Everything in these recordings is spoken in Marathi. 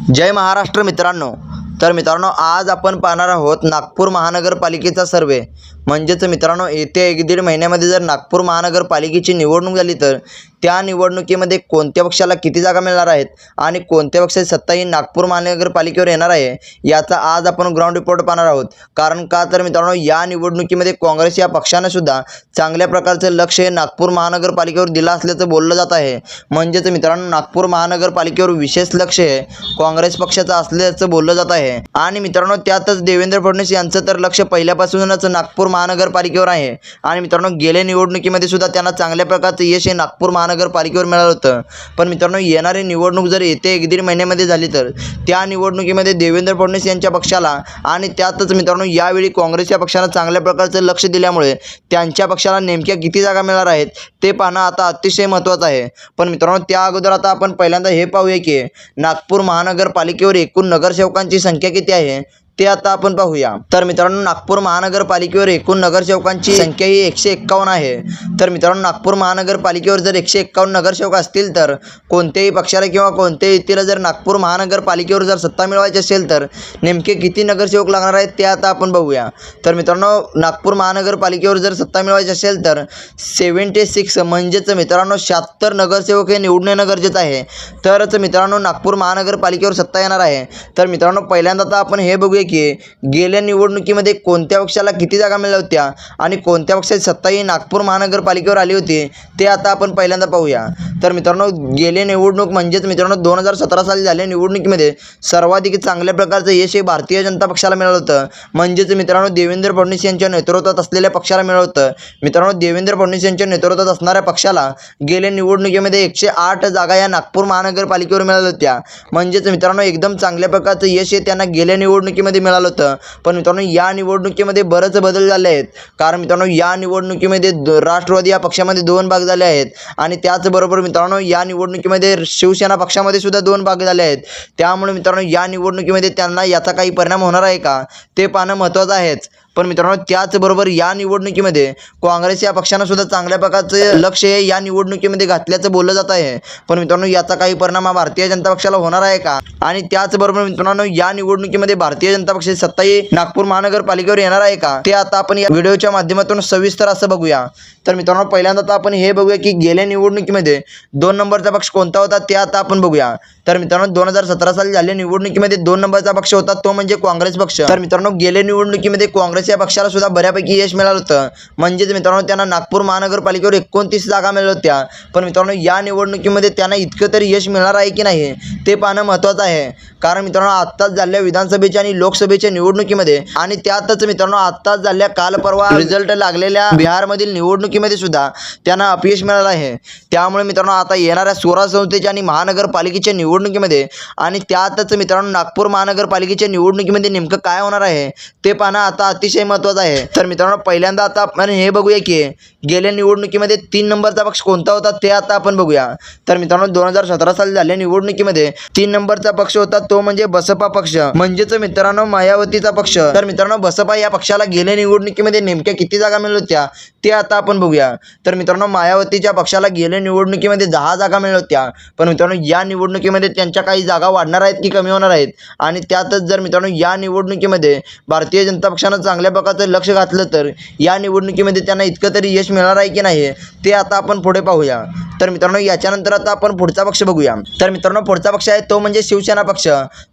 जय महाराष्ट्र मित्रांनो. तर मित्रांनो आज आपण पाहणार आहोत नागपूर महानगरपालिकेचा सर्वे. म्हणजेच मित्रांनो येत्या एक दीड महिन्यामध्ये जर नागपूर महानगरपालिकेची निवडणूक झाली तर त्या निवडणुकीमध्ये कोणत्या पक्षाला किती जागा मिळणार आहेत आणि कोणत्या पक्षाची सत्ता ही नागपूर महानगरपालिकेवर येणार आहे याचा आज आपण ग्राउंड रिपोर्ट पाहणार आहोत. कारण का तर मित्रांनो या निवडणुकीमध्ये काँग्रेस या पक्षानं सुद्धा चांगल्या प्रकारचं लक्ष हे नागपूर महानगरपालिकेवर दिलं असल्याचं बोललं जात आहे. म्हणजेच मित्रांनो नागपूर महानगरपालिकेवर विशेष लक्ष हे काँग्रेस पक्षाचं असल्याचं बोललं जात आहे. आणि मित्रांनो त्यातच देवेंद्र फडणवीस यांचं तर लक्ष पहिल्यापासूनच नागपूर महानगरपालिकेवर आहे. आणि मित्रांनो गेल्या निवडणुकीमध्ये सुद्धा त्यांना चांगल्या प्रकारचं यश हे नागपूर महानगरपालिकेवर मिळालं होतं. पण मित्रांनो येणारी निवडणूक जर येते एक दीड महिन्यामध्ये झाली तर त्या निवडणुकीमध्ये देवेंद्र फडणवीस यांच्या पक्षाला आणि त्यातच मित्रांनो यावेळी काँग्रेस या पक्षाला चांगल्या प्रकारचं लक्ष दिल्यामुळे त्यांच्या पक्षाला नेमक्या किती जागा मिळणार आहेत ते पाहणं आता अतिशय महत्त्वाचं आहे. पण मित्रांनो त्या अगोदर आता आपण पहिल्यांदा हे पाहूया की नागपूर महानगरपालिकेवर एकूण नगरसेवकांची संख्या किती आहे? ते आता आपण पाहूया. तर मित्रांनो नागपूर महानगरपालिकेवर एकूण नगरसेवकांची संख्या ही एकशे एक्कावन्न आहे. तर मित्रांनो नागपूर महानगरपालिकेवर जर एकशे एक्कावन्न नगरसेवक असतील तर कोणत्याही पक्षाला किंवा कोणत्याही व्यक्तीला जर नागपूर महानगरपालिकेवर जर सत्ता मिळवायची असेल तर नेमके किती नगरसेवक लागणार आहेत ते आता आपण बघूया. तर मित्रांनो नागपूर महानगरपालिकेवर जर सत्ता मिळवायची असेल तर सेव्हन्टी सिक्स म्हणजेच मित्रांनो शहात्तर नगरसेवक हे निवडून येणं गरजेचं आहे. तरच मित्रांनो नागपूर महानगरपालिकेवर सत्ता येणार आहे. तर मित्रांनो पहिल्यांदा तर आपण हे बघूया की गेल्या निवडणुकीमध्ये कोणत्या पक्षाला किती जागा मिळाल्या होत्या आणि कोणत्या पक्षाची सत्ता ही नागपूर महानगरपालिकेवर आली होती ते आता आपण पहिल्यांदा पाहूया. तर मित्रांनो गेले निवडणूक म्हणजेच मित्रांनो दोन हजार सतरा साली झालेल्या निवडणुकीमध्ये सर्वाधिक चांगल्या प्रकारचं यश हे भारतीय जनता पक्षाला मिळालं होतं. म्हणजेच मित्रांनो देवेंद्र फडणवीस यांच्या नेतृत्वात असलेल्या पक्षाला मिळालं होतं. मित्रांनो देवेंद्र फडणवीस यांच्या नेतृत्वात असणाऱ्या पक्षाला गेल्या निवडणुकीमध्ये एकशे आठ जागा या नागपूर महानगरपालिकेवर मिळाल्या होत्या. म्हणजेच मित्रांनो एकदम चांगल्या प्रकारचं यश हे त्यांना गेल्या निवडणुकीमध्ये मिळालं होतं. पण मित्रांनो या निवडणुकीमध्ये बरंच बदल झाले आहेत. कारण मित्रांनो या निवडणुकीमध्ये राष्ट्रवादी या पक्षामध्ये दोन भाग झाले आहेत. आणि त्याचबरोबर मित्रांनो या निवडणुकीमध्ये शिवसेना पक्षामध्ये सुद्धा दोन भाग झाले आहेत. त्यामुळे मित्रांनो या निवडणुकीमध्ये त्यांना याचा काही परिणाम होणार आहे का? ते पाहणं महत्त्वाचं आहेच. पण मित्रांनो त्याचबरोबर या निवडणुकीमध्ये काँग्रेस या पक्षानं सुद्धा चांगल्या प्रकारचं लक्ष हे या निवडणुकीमध्ये घातल्याचं बोललं जात आहे. पण मित्रांनो याचा काही परिणाम हा भारतीय जनता पक्षाला होणार आहे का? आणि त्याचबरोबर मित्रांनो या निवडणुकीमध्ये भारतीय जनता पक्षाची सत्ताही नागपूर महानगरपालिकेवर येणार आहे का? ते आता आपण या व्हिडिओच्या माध्यमातून सविस्तर असं बघूया. तर मित्रांनो पहिल्यांदा तर आपण हे बघूया की गेल्या निवडणुकीमध्ये दोन नंबरचा पक्ष कोणता होता ते आता आपण बघूया. तर मित्रांनो दोन हजार सतरा साली झालेल्या निवडणुकीमध्ये दोन नंबरचा पक्ष होता तो म्हणजे काँग्रेस पक्ष. तर मित्रांनो गेल्या निवडणुकीमध्ये काँग्रेस या पक्षाला सुद्धा बऱ्यापैकी यश मिळालं होतं. म्हणजेच मित्रांनो त्यांना नागपूर महानगरपालिकेवर एकोणतीस जागा मिळाल्या होत्या. पण मित्रांनो या निवडणुकीमध्ये त्यांना इतकं तरी यश मिळणार आहे की नाही ते पाहणं महत्त्वाचं आहे. कारण मित्रांनो आत्ताच झालेल्या विधानसभेच्या आणि लोकसभेच्या निवडणुकीमध्ये आणि त्यातच मित्रांनो आत्ताच झालेल्या काल परवा रिझल्ट लागलेल्या बिहारमधील निवडणुकीमध्ये सुद्धा त्यांना अपयश मिळालं आहे. त्यामुळे मित्रांनो आता येणाऱ्या स्वराज संस्थेच्या आणि महानगरपालिकेच्या निवडणुकीमध्ये आणि त्यातच मित्रांनो नागपूर महानगरपालिकेच्या निवडणुकीमध्ये नेमकं काय होणार आहे ते पाहणं आता अतिशय महत्त्वाचं आहे. तर मित्रांनो पहिल्यांदा आता आपण हे बघूया की गेल्या निवडणुकीमध्ये तीन नंबरचा पक्ष कोणता होता ते आता आपण बघूया. तर मित्रांनो दोन हजार सतरा साली झालेल्या निवडणुकीमध्ये तीन नंबरचा पक्ष होता तो म्हणजे बसपा पक्ष. म्हणजेच मित्रांनो मायावतीचा पक्ष. तर मित्रांनो बसपा या पक्षाला गेल्या निवडणुकीमध्ये नेमक्या किती जागा मिळत होत्या ते आता आपण बघूया. तर मित्रांनो मायावतीच्या पक्षाला गेल्या निवडणुकीमध्ये दहा जागा मिळवत्या होत्या. पण मित्रांनो या निवडणुकीमध्ये त्यांच्या काही जागा वाढणार आहेत की कमी होणार आहेत? आणि त्यातच जर मित्रांनो या निवडणुकीमध्ये भारतीय जनता पक्षानं चांगल्या प्रकारचं लक्ष घातलं तर या निवडणुकीमध्ये त्यांना इतकं तरी यश मिळणार आहे की नाही ते आता आपण पुढे पाहूया. तर मित्रांनो याच्यानंतर आता आपण पुढचा पक्ष बघूया. तर मित्रांनो पुढचा पक्ष आहे तो म्हणजे शिवसेना पक्ष.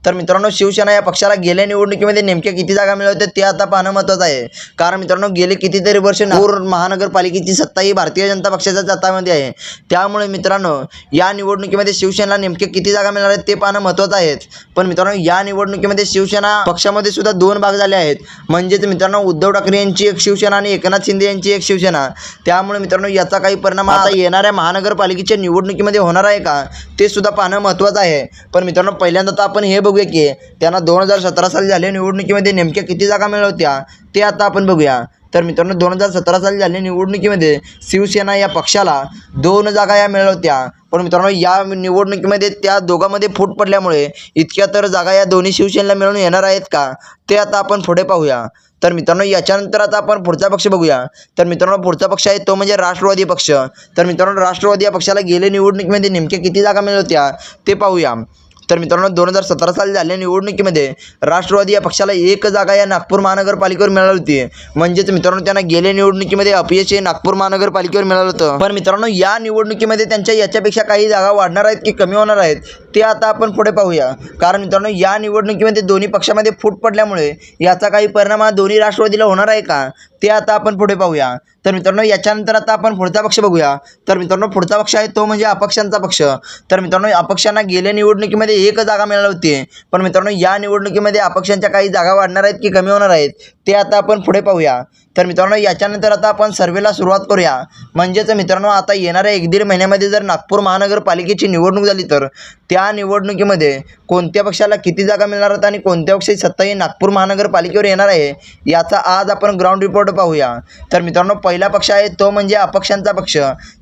तर मित्रांनो शिवसेना या पक्षाला गेल्या निवडणुकीमध्ये नेमक्या किती जागा मिळवते ते आता पाहणं महत्त्वाचं आहे. कारण मित्रांनो गेले कितीतरी वर्ष नागपूर महानगरपालिकेची सत्ता ही भारतीय जनता पक्षाच्या जातामध्ये आहे. त्यामुळे मित्रांनो या निवडणुकीमध्ये शिवसेनेला नेमके किती जागा मिळणार आहेत ते पाहणं महत्त्वाचं आहे. पण मित्रांनो या निवडणुकीमध्ये शिवसेना पक्षामध्ये सुद्धा दोन भाग झाले आहेत. म्हणजेच मित्रांनो उद्धव ठाकरे यांची एक शिवसेना आणि एकनाथ शिंदे यांची एक शिवसेना. त्यामुळे मित्रांनो याचा काही परिणाम आता येणाऱ्या महानगरपालिकेच्या निवडणुकीमध्ये होणार आहे का ते सुद्धा पाहणं महत्त्वाचं आहे. पण मित्रांनो पहिल्यांदा तर आपण हे बघूया की त्यांना दोन हजार सतरा साली झाले निवडणुकीमध्ये नेमक्या किती जागा मिळाल्या होत्या ते आता आपण बघूया. तर मित्रांनो दोन हजार सतरा साली झालेल्या निवडणुकीमध्ये शिवसेना या पक्षाला दोन जागा या मिळाल्या होत्या. पण मित्रांनो या निवडणुकीमध्ये त्या दोघांमध्ये फूट पडल्यामुळे इतक्या तर जागा या दोन्ही शिवसेनेला मिळून येणार आहेत का? ते आता आपण पुढे पाहूया. तर मित्रांनो याच्यानंतर आता आपण पुढचा पक्ष बघूया. तर मित्रांनो पुढचा पक्ष आहे तो म्हणजे राष्ट्रवादी पक्ष. तर मित्रांनो राष्ट्रवादी या पक्षाला गेले निवडणुकीमध्ये नेमक्या किती जागा मिळवत्या होत्या ते पाहूया. तर मित्रांनो दोन हजार सतरा साली झालेल्या निवडणुकीमध्ये राष्ट्रवादी या पक्षाला एक जागा या नागपूर महानगरपालिकेवर मिळाली होती. म्हणजेच मित्रांनो त्यांना गेल्या निवडणुकीमध्ये अपयश हे नागपूर महानगरपालिकेवर मिळालं होतं. पण मित्रांनो या निवडणुकीमध्ये त्यांच्या याच्यापेक्षा काही जागा वाढणार आहेत की कमी होणार आहेत ते आता आपण पुढे पाहूया. कारण मित्रांनो या निवडणुकीमध्ये दोन्ही पक्षामध्ये फूट पडल्यामुळे याचा काही परिणाम हा दोन्ही राष्ट्रवादीला होणार आहे का? ते आता आपण पुढे पाहूया. तर मित्रांनो याच्यानंतर आता आपण पुढचा पक्ष बघूया. तर मित्रांनो पुढचा पक्ष आहे तो म्हणजे अपक्षांचा पक्ष. तर मित्रांनो अपक्षांना गेल्या निवडणुकीमध्ये एक जागा मिळाली होती. पण मित्रांनो या निवडणुकीमध्ये अपक्षांच्या काही जागा वाढणार आहेत की कमी होणार आहेत ते आता आपण पुढे पाहूया. तर मित्रांनो याच्यानंतर आता आपण सर्वेला सुरुवात करूया. म्हणजेच मित्रांनो आता येणाऱ्या एक दीड महिन्यामध्ये जर नागपूर महानगरपालिकेची निवडणूक झाली तर त्या निवडणुकीमध्ये कोणत्या पक्षाला किती जागा मिळणार आहेत आणि कोणत्या पक्षाची सत्ता ही नागपूर महानगरपालिकेवर येणार आहे याचा आज आपण ग्राउंड रिपोर्ट पाहूया. तर मित्रांनो पहिला पक्ष आहे तो म्हणजे अपक्षांचा पक्ष.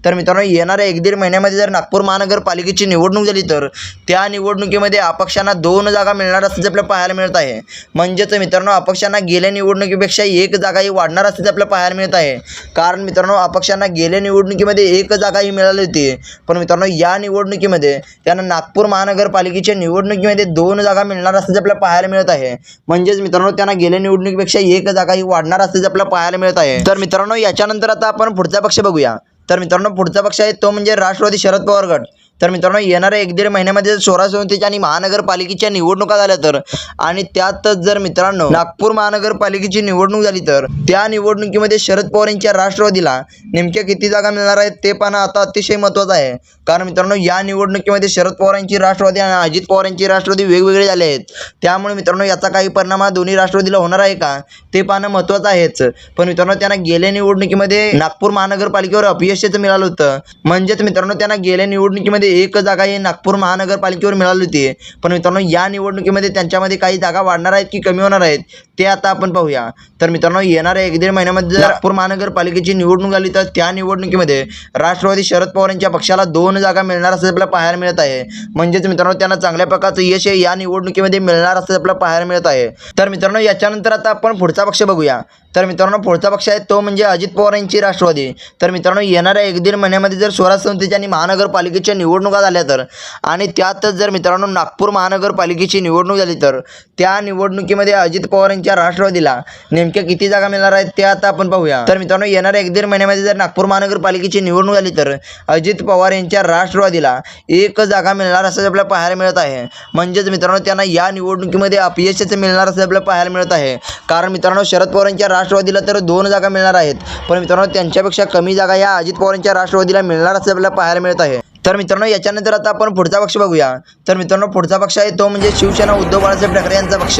तर मित्रांनो येणाऱ्या एक दीड महिन्यामध्ये जर नागपूर महानगरपालिकेची निवडणूक झाली तर त्या निवडणुकीमध्ये अपक्षांना दोन जागा मिळणार असल्याचं आपल्याला पाहायला मिळत आहे. म्हणजेच मित्रांनो अपक्षांना गेल्या निवडणुकीपेक्षा एक जागा ही वाढणार असल्याचं आपल्याला पाहायला मिळत आहे. कारण मित्रांनो अपक्षांना गेल्या निवडणुकीमध्ये एक जागा ही मिळाली होती. पण मित्रांनो या निवडणुकीमध्ये त्यांना नागपूर महानगरपालिकेच्या निवडणुकीमध्ये दोन जागा मिळणार असल्याचं आपल्याला पाहायला मिळत आहे. म्हणजेच मित्रांनो त्यांना गेल्या निवडणुकीपेक्षा एक जागा ही वाढणार असल्याचं आपल्याला पाहायला मिळत आहे. तर मित्रांनो याच्यानंतर आता आपण पुढचा पक्ष बघूया. तर मित्रांनो पुढचा पक्ष आहे तो म्हणजे राष्ट्रवादी शरद पवार गट. तर मित्रांनो येणाऱ्या एक दीड महिन्यामध्ये जर स्वराज्य संस्थेच्या आणि महानगरपालिकेच्या निवडणुका झाल्या तर आणि त्यातच जर मित्रांनो नागपूर महानगरपालिकेची निवडणूक झाली तर त्या निवडणुकीमध्ये शरद पवार यांच्या राष्ट्रवादीला नेमक्या किती जागा मिळणार आहेत ते पाहणं आता अतिशय महत्त्वाचं आहे. कारण मित्रांनो या निवडणुकीमध्ये शरद पवार यांची राष्ट्रवादी आणि अजित पवार यांची राष्ट्रवादी वेगवेगळे झाले आहेत. त्यामुळे मित्रांनो याचा काही परिणाम हा दोन्ही राष्ट्रवादीला होणार आहे का ते पाहणं महत्त्वाचं आहेच. पण मित्रांनो त्यांना गेल्या निवडणुकीमध्ये नागपूर महानगरपालिकेवर अपयशच मिळालं होतं. म्हणजेच मित्रांनो त्यांना गेल्या निवडणुकीमध्ये एक जागा ही नागपूर महानगरपालिकेवर मिळाली होती. पण मित्रांनो या निवडणुकीमध्ये त्यांच्यामध्ये काही जागा वाढणार आहेत की कमी होणार आहेत ते आता आपण पाहूया. तर मित्रांनो येणाऱ्या एक दीड महिन्यामध्ये जर नागपूर महानगरपालिकेची निवडणूक आली तर त्या निवडणुकीमध्ये राष्ट्रवादी शरद पवार यांच्या पक्षाला दोन जागा मिळणार असं आपल्याला पाहायला मिळत आहे. म्हणजेच मित्रांनो त्यांना चांगल्या प्रकारचं यश हे या निवडणुकीमध्ये मिळणार असं आपल्याला पाहायला मिळत आहे. तर मित्रांनो याच्यानंतर आता आपण पुढचा पक्ष बघूया. तर मित्रांनो पुढचा पक्ष आहे तो म्हणजे अजित पवार यांची राष्ट्रवादी. तर मित्रांनो येणाऱ्या एक दीड महिन्यामध्ये जर स्वराज संस्थेच्या आणि महानगरपालिकेच्या निवडणुका झाल्या तर. आणि त्यातच जर मित्रांनो नागपूर महानगरपालिकेची निवडणूक झाली तर त्या निवडणुकीमध्ये अजित पवार यांच्या राष्ट्रवादीला नेमक्या किती जागा मिळणार आहेत ते आता आपण पाहूया. तर मित्रांनो येणाऱ्या एक दीड महिन्यामध्ये जर नागपूर महानगरपालिकेची निवडणूक झाली तर अजित पवार यांच्या राष्ट्रवादीला एक जागा मिळणार असं आपल्याला पाहायला मिळत आहे. म्हणजेच मित्रांनो त्यांना या निवडणुकीमध्ये अपयशच मिळणार असं आपल्याला पाहायला मिळत आहे. कारण मित्रांनो शरद पवार यांच्या राष्ट्रवादीला तर दोन जागा मिळणार आहेत. पण मित्रांनो त्यांच्यापेक्षा कमी जागा या अजित पवार यांच्या राष्ट्रवादीला मिळणार असं आपल्याला पाहायला मिळत आहे. तर मित्रांनो याच्यानंतर आता आपण पुढचा पक्ष बघूया. तर मित्रांनो पुढचा पक्ष आहे तो म्हणजे शिवसेना उद्धव बाळासाहेब ठाकरे यांचा पक्ष.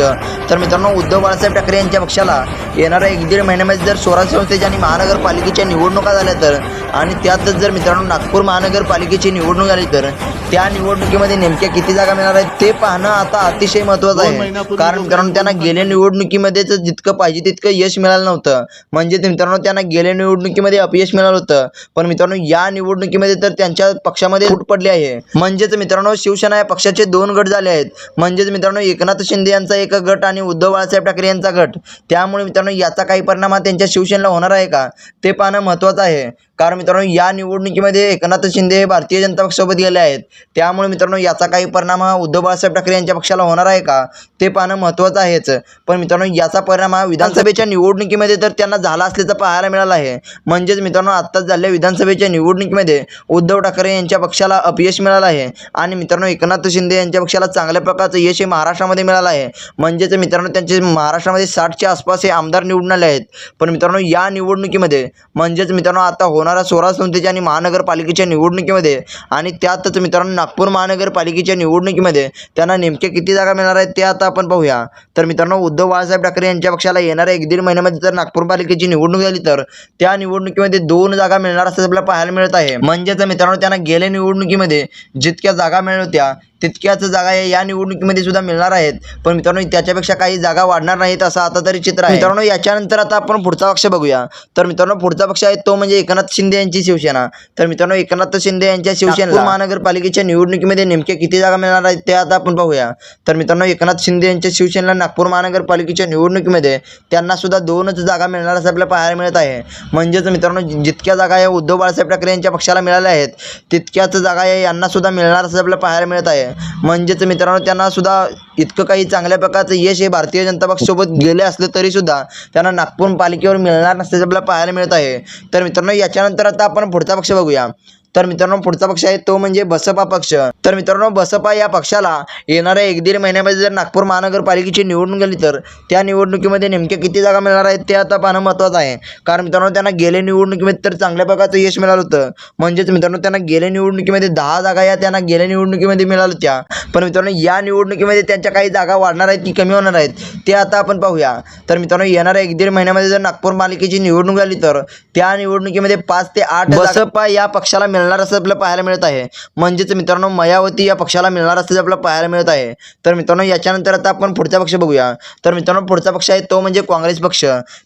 तर मित्रांनो उद्धव बाळासाहेब ठाकरे यांच्या पक्षाला येणाऱ्या एक दीड महिन्यामध्ये जर स्वराज्य संस्थेच्या आणि महानगरपालिकेच्या निवडणुका झाल्या तर आणि त्यातच जर मित्रांनो नागपूर महानगरपालिकेची निवडणूक झाली तर त्या निवडणुकीमध्ये नेमक्या किती जागा मिळणार आहेत ते पाहणं आता अतिशय महत्त्वाचं आहे. कारण मित्रांनो त्यांना गेल्या निवडणुकीमध्येच जितकं पाहिजे तितकं यश मिळालं नव्हतं. म्हणजे मित्रांनो त्यांना गेल्या निवडणुकीमध्ये अपयश मिळालं होतं. पण मित्रांनो या निवडणुकीमध्ये तर त्यांच्या पक्षामध्ये फूट पडली आहे. म्हणजेच मित्रांनो शिवसेना या पक्षाचे दोन गट झाले आहेत. म्हणजेच मित्रांनो एकनाथ शिंदे यांचा एक गट आणि उद्धव बाळासाहेब ठाकरे यांचा गट. त्यामुळे मित्रांनो याचा काही परिणाम हा त्यांच्या शिवसेनेला होणार आहे का? ते पाहणं महत्त्वाचं आहे. कारण मित्रांनो या निवडणुकीमध्ये एकनाथ शिंदे हे भारतीय जनता पक्षासोबत गेले आहेत. त्यामुळे मित्रांनो याचा काही परिणाम हा उद्धव बाळासाहेब ठाकरे यांच्या पक्षाला होणार आहे का? ते पाहणं महत्त्वाचं आहेच. पण मित्रांनो याचा परिणाम हा विधानसभेच्या निवडणुकीमध्ये तर त्यांना झाला असल्याचं पाहायला मिळालं आहे. म्हणजेच मित्रांनो आत्ताच झालेल्या विधानसभेच्या निवडणुकीमध्ये उद्धव ठाकरे यांच्या पक्षाला अपयश मिळालं आहे. आणि मित्रांनो एकनाथ शिंदे यांच्या पक्षाला चांगल्या प्रकारचं यश हे महाराष्ट्रामध्ये मिळालं आहे. म्हणजेच मित्रांनो त्यांचे महाराष्ट्रामध्ये साठच्या आसपास हे आमदार निवडून आले आहेत. पण मित्रांनो या निवडणुकीमध्ये म्हणजेच मित्रांनो आता होणाऱ्या स्वराज संस्थेच्या आणि महानगरपालिकेच्या निवडणुकीमध्ये आणि त्यातच मित्रांनो नागपूर महानगरपालिकेच्या निवडणुकीमध्ये त्यांना नेमक्या किती जागा मिळणार आहेत ते आता आपण पाहूया. तर मित्रांनो उद्धव बाळासाहेब ठाकरे यांच्या पक्षाला येणाऱ्या एक दीड महिन्यामध्ये जर नागपूर पालिकेची निवडणूक झाली तर त्या निवडणुकीमध्ये दोन जागा मिळणार असं आपल्याला पाहायला मिळत आहे. म्हणजेच मित्रांनो त्यांना गेल्या निवडणुकीमध्ये जितक्या जागा मिळत होत्या तितक्याच जागा या- या निवडणुकीमध्ये सुद्धा मिळणार आहेत. पण मित्रांनो त्याच्यापेक्षा काही जागा वाढणार नाहीत असं आता तरी चित्र आहे. मित्रांनो याच्यानंतर आता आपण पुढचा पक्ष बघूया. तर मित्रांनो पुढचा पक्ष आहे तो म्हणजे एकनाथ शिंदे यांची शिवसेना. तर मित्रांनो एकनाथ शिंदे यांच्या शिवसेना महानगरपालिकेच्या निवडणुकीमध्ये नेमक्या किती जागा मिळणार आहेत ते आता आपण पाहूया तर मित्रांनो एकनाथ शिंदे यांच्या शिवसेनेला नागपूर महानगरपालिकेच्या निवडणुकीमध्ये त्यांना सुद्धा दोनच जागा मिळणार असं आपल्याला पाहायला मिळत आहे. म्हणजेच मित्रांनो जितक्या जागा या उद्धव बाळासाहेब ठाकरे यांच्या पक्षाला मिळाल्या आहेत तितक्याच जागा या यांना सुद्धा मिळणार असं आपल्याला पाहायला मिळत आहे. म्हणजेच मित्रांनो त्यांना सुद्धा इतकं काही चांगल्या प्रकारचं यश हे भारतीय जनता पक्षासोबत गेले असले तरीसुद्धा त्यांना नागपूर पालिकेवर मिळणार नसल्याचं आपल्याला पाहायला मिळत आहे. तर मित्रांनो याच्यानंतर आता आपण पुढचा पक्ष बघूया. तर मित्रांनो पुढचा पक्ष आहे तो म्हणजे बसपा पक्ष. तर मित्रांनो बसपा या पक्षाला येणाऱ्या एक दीड महिन्यामध्ये जर नागपूर महानगरपालिकेची निवडणूक गेली तर त्या निवडणुकीमध्ये नेमक्या किती जागा मिळणार आहेत ते आता पाहणं महत्त्वाचं आहे. कारण मित्रांनो त्यांना गेल्या निवडणुकीमध्ये तर चांगल्या प्रकारचं यश मिळालं होतं. म्हणजेच मित्रांनो त्यांना गेल्या निवडणुकीमध्ये दहा जागा या त्यांना गेल्या निवडणुकीमध्ये मिळाल्या होत्या. पण मित्रांनो या निवडणुकीमध्ये त्यांच्या काही जागा वाढणार आहेत की कमी होणार आहेत ते आता आपण पाहूया. तर मित्रांनो येणाऱ्या एक दीड महिन्यामध्ये जर नागपूर पालिकेची निवडणूक झाली तर त्या निवडणुकीमध्ये पाच ते आठ बसपा या पक्षाला मिळणार असं आपल्याला पाहायला मिळत आहे. म्हणजेच मित्रांनो मायावती या पक्षाला मिळणार असं आपल्याला पाहायला मिळत आहे. तर मित्रांनो याच्यानंतर आता आपण पुढचा पक्ष बघूया. तर मित्रांनो पुढचा पक्ष आहे तो म्हणजे काँग्रेस पक्ष.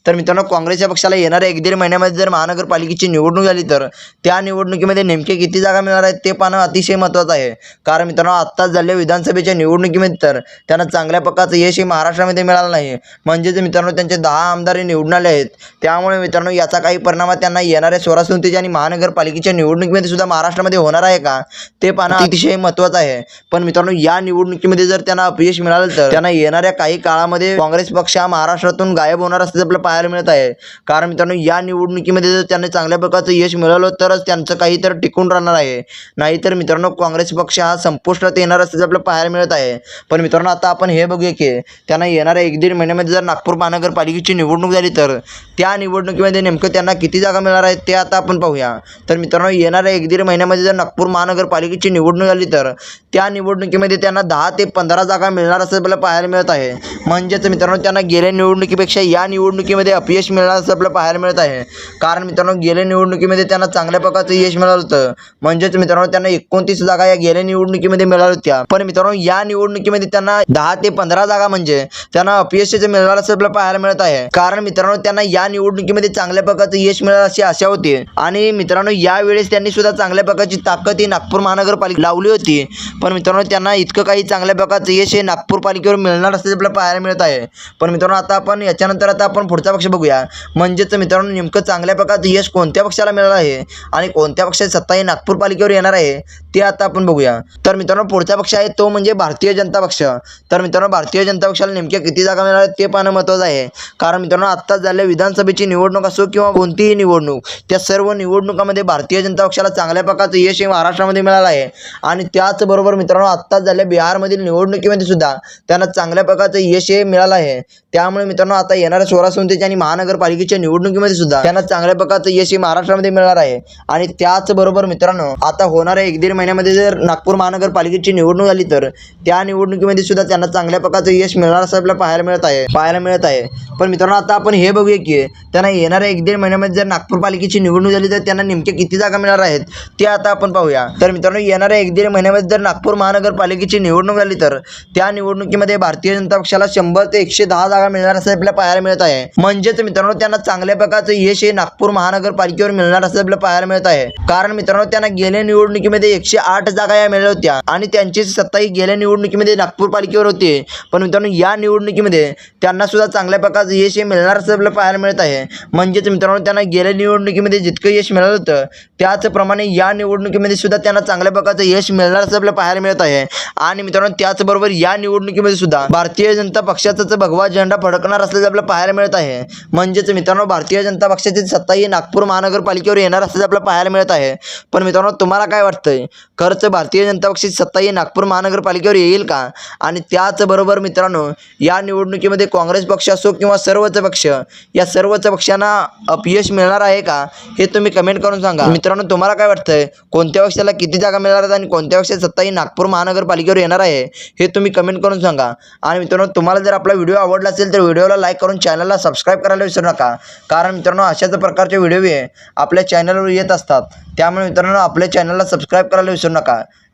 तर मित्रांनो काँग्रेस या पक्षाला येणाऱ्या एक दीड महिन्यामध्ये जर महानगरपालिकेची निवडणूक झाली तर त्या निवडणुकीमध्ये नेमके किती जागा मिळणार आहेत ते पाहणं अतिशय महत्त्वाचं आहे. कारण मित्रांनो आत्ताच झालेल्या विधानसभेच्या निवडणुकीमध्ये तर त्यांना चांगल्या प्रकारचं यश हे महाराष्ट्रामध्ये मिळालं नाही. म्हणजेच मित्रांनो त्यांचे दहा आमदार हे निवडून आले आहेत. त्यामुळे मित्रांनो याचा काही परिणाम त्यांना येणाऱ्या स्वरासंस्थेच्या आणि महानगरपालिकेच्या निवडणुकीमध्ये सुद्धा महाराष्ट्रामध्ये होणार आहे का? ते पाहणं अतिशय महत्त्वाचं आहे. पण मित्रांनो या निवडणुकीमध्ये जर त्यांना अपयश मिळालं तर त्यांना येणाऱ्या काही काळामध्ये काँग्रेस पक्ष हा महाराष्ट्रातून गायब होणार असल्याचं आपल्याला पाहायला मिळत आहे. कारण मित्रांनो या निवडणुकीमध्ये जर त्यांना चांगल्या प्रकारचं यश मिळालं तरच त्यांचं काहीतरी टिकून राहणार आहे. नाहीतर मित्रांनो काँग्रेस पक्ष हा संपुष्टात येणार असल्याचं आपल्याला पाहायला मिळत आहे. पण मित्रांनो आता आपण हे बघूया की त्यांना येणाऱ्या एक दीड महिन्यामध्ये जर नागपूर महानगरपालिकेची निवडणूक झाली तर त्या निवडणुकीमध्ये नेमकं त्यांना किती जागा मिळणार आहेत ते आता आपण पाहूया. तर मित्रांनो येणाऱ्या एक दीड महिन्यामध्ये जर नागपूर महानगरपालिकेची निवडणूक झाली तर त्या निवडणुकीमध्ये त्यांना दहा ते पंधरा जागा मिळणार असं आपल्याला पाहायला मिळत आहे. म्हणजेच मित्रांनो त्यांना गेल्या निवडणुकीपेक्षा या निवडणुकीमध्ये अपयश मिळणार असं आपल्याला पाहायला मिळत आहे. कारण मित्रांनो गेल्या निवडणुकीमध्ये त्यांना चांगल्या प्रकारचं यश मिळालं होतं. म्हणजेच मित्रांनो त्यांना एकोणतीस जागा या गेल्या निवडणुकीमध्ये मिळाल्या होत्या. पण मित्रांनो या निवडणुकीमध्ये त्यांना दहा ते पंधरा जागा म्हणजे त्यांना अपयशाचे मिळणार असं आपल्याला पाहायला मिळत आहे. कारण मित्रांनो त्यांना या निवडणुकीमध्ये चांगल्या प्रकारचं यश मिळालं अशी आशा होती. आणि मित्रांनो यावेळेस त्यांनी सुद्धा चांगल्या प्रकारची ताकद ही नागपूर महानगरपालिका लावली होती. पण मित्रांनो त्यांना इतकं काही चांगल्या प्रकारचं यश हे नागपूर पालिकेवर मिळणार असल्याचं आपल्याला पाहायला मिळत आहे. पण मित्रांनो आता आपण याच्यानंतर आता आपण पुढचा पक्ष बघूया. म्हणजेच मित्रांनो नेमकं चांगल्या प्रकारचं यश कोणत्या पक्षाला मिळालं आहे? आणि कोणत्या पक्षाची सत्ता ही नागपूर पालिकेवर येणार आहे? ते आता आपण बघूया. तर मित्रांनो पुढचा पक्ष आहे तो म्हणजे भारतीय जनता पक्ष. तर मित्रांनो भारतीय जनता पक्षाला नेमक्या किती जागा मिळणार आहेत ते पाहणं महत्त्वाचं आहे. कारण मित्रांनो आत्ताच झालेल्या विधानसभेची निवडणूक असो किंवा कोणतीही निवडणूक त्या सर्व निवडणुकामध्ये भारतीय जनता पक्षाला चांगल्या प्रकारचं यश हे महाराष्ट्रामध्ये मिळालं आहे. आणि त्याचबरोबर मित्रांनो आत्ताच झालेल्या बिहारमधील निवडणुकीमध्ये सुद्धा त्यांना चांगल्या प्रकारचं यश हे मिळालं आहे. त्यामुळे मित्रांनो आता येणाऱ्या स्वरासंस्थेच्या आणि महानगरपालिकेच्या निवडणुकीमध्ये सुद्धा त्यांना चांगल्या प्रकारचं यश हे महाराष्ट्रामध्ये मिळणार आहे. आणि त्याचबरोबर मित्रांनो आता होणाऱ्या एक दीड महिन्यामध्ये जर नागपूर महानगरपालिकेची निवडणूक झाली तर. त्या निवडणुकीमध्ये सुद्धा त्यांना चांगल्या प्रकारचं यश मिळणार असं आपल्याला पाहायला मिळत आहे पाहायला मिळत आहे. पण मित्रांनो आता आपण हे बघूया की त्यांना येणाऱ्या एक दीड महिन्यामध्ये जर नागपूर पालिकेची निवडणूक झाली तर त्यांना नेमक्या किती जागा मिळणार आहेत ते आता आपण पाहूया. तर मित्रांनो येणाऱ्या एक दीड महिन्यामध्ये जर नागपूर महानगरपालिकेची निवडणूक झाली तर त्या निवडणुकीमध्ये भारतीय जनता पक्षाला शंभर ते एकशे दहा जागा मिळणार असं आपल्याला पाहायला मिळत आहे. म्हणजेच मित्रांनो त्यांना चांगल्या प्रकारचं यश हे नागपूर महानगरपालिकेवर मिळणार असं आपल्याला पाहायला मिळत आहे. कारण मित्रांनो त्यांना गेल्या निवडणुकीमध्ये एकशे आठ जागा या मिळाल्या होत्या आणि त्यांची सत्ता ही गेल्या निवडणुकीमध्ये नागपूर पालिकेवर होती. पण मित्रांनो या निवडणुकीमध्ये त्यांना सुद्धा चांगल्या प्रकारचं यश हे मिळणार असं आपल्याला पाहायला मिळत आहे. म्हणजेच मित्रांनो त्यांना गेल्या निवडणुकीमध्ये जितकं यश मिळालं होतं त्याचप्रमाणे या निवडणुकीमध्ये सुद्धा त्यांना चांगल्या प्रकारचं यश मिळणार असं आपल्याला पाहायला मिळत आहे. आणि मित्रांनो त्याचबरोबर या निवडणुकीमध्ये सुद्धा भारतीय जनता पक्षाचाच भगवा झेंडा फडकणार असल्याचं आपल्याला पाहायला मिळत आहे. म्हणजेच मित्रांनो भारतीय जनता पक्षाची सत्ता ही नागपूर महानगरपालिकेवर येणार असल्याचं आपल्याला पाहायला मिळत आहे. पण मित्रांनो तुम्हाला काय वाटतंय? खरंच भारतीय जनता पक्षाची सत्ता ही नागपूर महानगरपालिकेवर येईल का? आणि त्याचबरोबर मित्रांनो या निवडणुकीमध्ये काँग्रेस पक्ष असो किंवा सर्वच पक्ष या सर्वच पक्षांना अपयश मिळणार आहे का? हे तुम्ही कमेंट करून सांगा. मित्रांनो तुम्हाला काय वाटतंय? कोणत्या पक्षाला किती जागा मिळणार आहेत आणि कोणत्या पक्षाची सत्ता ही नागपूर महानगरपालिकेवर येणार आहे? हे तुम्ही कमेंट करून सांगा. आणि मित्रांनो तुम्हाला जर आपला व्हिडिओ आवडला असेल तर व्हिडिओला लाईक करून चॅनलला सबस्क्राईब करायला विसरू नका. कारण मित्रांनो अशाच प्रकारचे व्हिडिओ हे आपल्या चॅनलवर येत असतात. त्यामुळे मित्रांनो आपल्या चॅनलला सबस्क्राईब करायला विसरू नका.